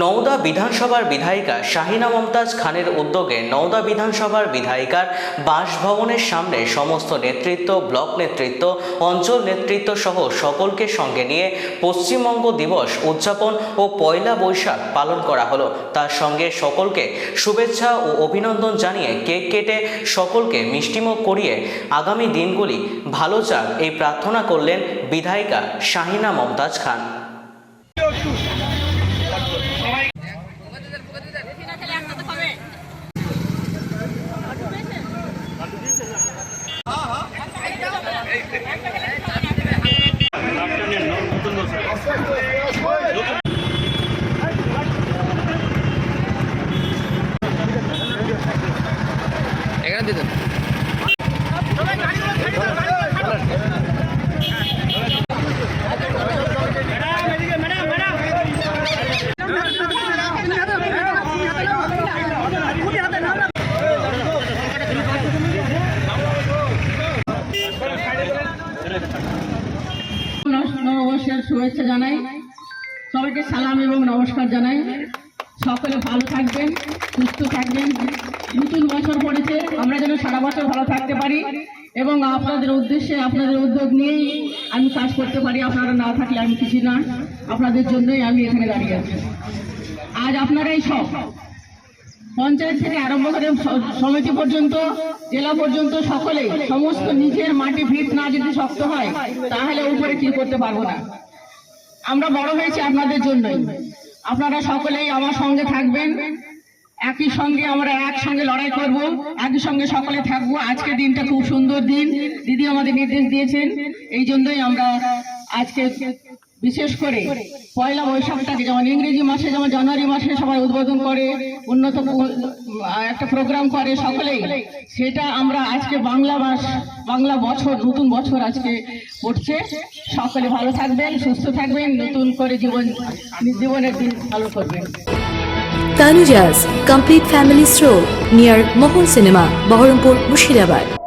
নওদা বিধানসভার বিধায়িকা শাহিনা মমতাজ খানের উদ্যোগে নওদা বিধানসভার বিধায়িকার বাসভবনের সামনে সমস্ত নেতৃত্ব, ব্লক নেতৃত্ব, অঞ্চল নেতৃত্ব সহ সকলকে সঙ্গে নিয়ে পশ্চিমবঙ্গ দিবস উদযাপন ও পয়লা বৈশাখ পালন করা হলো। তার সঙ্গে সকলকে শুভেচ্ছা ও অভিনন্দন জানিয়ে কেক কেটে সকলকে মিষ্টিমুখ করিয়ে আগামী দিনগুলি ভালো যাক এই প্রার্থনা করলেন বিধায়িকা শাহিনা মমতাজ খান। এখানে দিতেন নববর্ষের শুভেচ্ছা জানাই। সবাইকে সালাম এবং নমস্কার জানাই। সকলে ভালো থাকবেন, সুস্থ থাকবেন। নতুন বছর পড়েছে, আমরা যেন সারা বছর ভালো থাকতে পারি এবং আপনাদের উদ্দেশ্যে, আপনাদের উদ্যোগ নিয়েই আমি কাজ করতে পারি। আপনারা না থাকলে আমি কিছু না। আপনাদের জন্যই আমি এখানে দাঁড়িয়ে আছি। আজ আপনারাই সব। পঞ্চায়েত থেকে আরম্ভ করে সমিতি পর্যন্ত, জেলা পর্যন্ত সকলেই সমস্ত নিজের মাটি ভিত না যদি শক্ত হয়, তাহলে উপরে কি করতে পারব না? আমরা বড় হয়েছি আপনাদের জন্যই। আপনারা সকলেই আমার সঙ্গে থাকবেন। একই সঙ্গে আমরা একসঙ্গে লড়াই করব, একই সঙ্গে সকলে থাকব। আজকে দিনটা খুব সুন্দর দিন। দিদি আমাদের নির্দেশ দিয়েছেন। এই জন্যই আমরা আজকে বিশেষ করে পয়লা বৈশাখটাকে যেমন ইংরেজি মাসে যেমন জানুয়ারি মাসে সবাই উদ্বোধন করে, উন্নত একটা প্রোগ্রাম করে সকলেই, সেটা আমরা আজকে বাংলা মাস বাংলা বছর, নতুন বছর আজকে পড়ছে সকলে ভালো থাকবেন, সুস্থ থাকবেন, নতুন করে জীবন, জীবনের দিন ভালো করবেন Tanujas Complete family Stroll near Mohol cinema Baharampur Mushirabad.